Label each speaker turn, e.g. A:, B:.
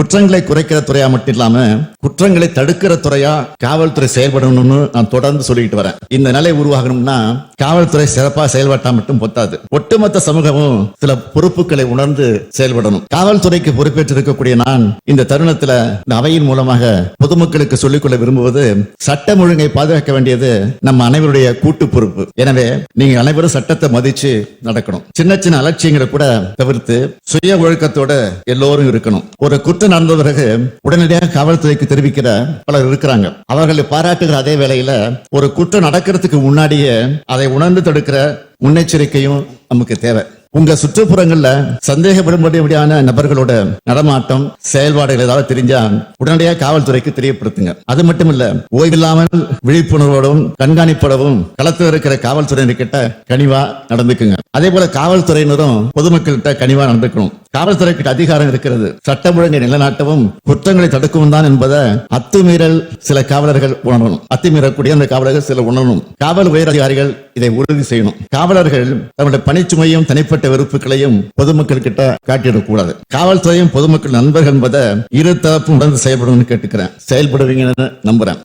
A: குற்றங்களை குறைக்கிற துறையா மட்டும் இல்லாம குற்றங்களை தடுக்கிற துறையா காவல்துறை செயல்படணும்னு நான் தொடர்ந்து சொல்லிட்டு வரேன். இந்த நிலை உருவாகணும்னா காவல்துறை சிறப்பா செயல்பட்டா மட்டும் பொத்தாது. ஒட்டுமொத்த சமூகமும் சில பொறுப்புகளை உணர்ந்து செயல்படணும். காவல்துறைக்கு பொறுப்பேற்று இருக்கக்கூடிய நான் இந்த தருணத்துல இந்த அவையின் மூலமாக பொதுமக்களுக்கு சொல்லிக்கொள்ள விரும்புவது சட்டம் ஒழுங்கை பாதுகாக்க வேண்டியது நம்ம அனைவருடைய கூட்டு பொறுப்பு. எனவே நீங்க அனைவரும் சட்டத்தை மதிச்சு நடக்கணும். சின்ன சின்ன அலட்சியங்களை கூட தவிர்த்து சுய ஒழுக்கத்தோட எல்லோரும் இருக்கணும். ஒரு குற்ற நடந்த பிறகு உடனடியாக காவல்துறைக்கு தெரிவிக்கிற பலர் இருக்கிறாங்க. அவர்களை பாராட்டுகிற அதே வேளையில ஒரு குற்றம் நடக்கிறதுக்கு முன்னாடியே அதை உணர்ந்து தடுக்கிற முன்னெச்சரிக்கையும் நமக்கு தேவை. உங்க சுற்றுப்புறங்கள்ல சந்தேகப்படும்படியான நபர்களோட நடமாட்டம் செயல்பாடுகள் ஏதாவது தெரிஞ்சா உடனடியாக காவல்துறைக்கு தெரியப்படுத்துங்க. அது மட்டும் இல்ல ஓய்வில்லாமல் விழிப்புணர்வோடும் கண்காணிப்போடவும் களத்தில் இருக்கிற காவல்துறையினர்கிட்ட கனிவா நடந்துக்குங்க. அதே போல காவல்துறையினரும் பொதுமக்கள்கிட்ட கனிவா நடந்துக்கணும். காவல்துறைக்கு அதிகாரம் இருக்கிறது. சட்டம் ஒழுங்கை நிலைநாட்டவும் குற்றங்களை தடுக்கவும் தான் என்பதை அத்துமீறல் சில காவலர்கள் உணரணும். அத்துமீறக்கூடிய அந்த காவலர்கள் சில உணரணும். காவல் உயர் அதிகாரிகள் இதை உறுதி செய்யணும். காவலர்கள் தங்களுடைய பணிச்சுமையும் தனிப்பட்ட வெறுப்புகளையும் பொதுமக்கள் கிட்ட காட்டிடக்கூடாது. காவல்துறையும் பொதுமக்கள் நண்பர்கள் என்பதை இரு தரப்பும் உணர்ந்து செயல்படும் கேட்டுக்கிறேன். செயல்படுவீங்கன்னு நம்புறேன்.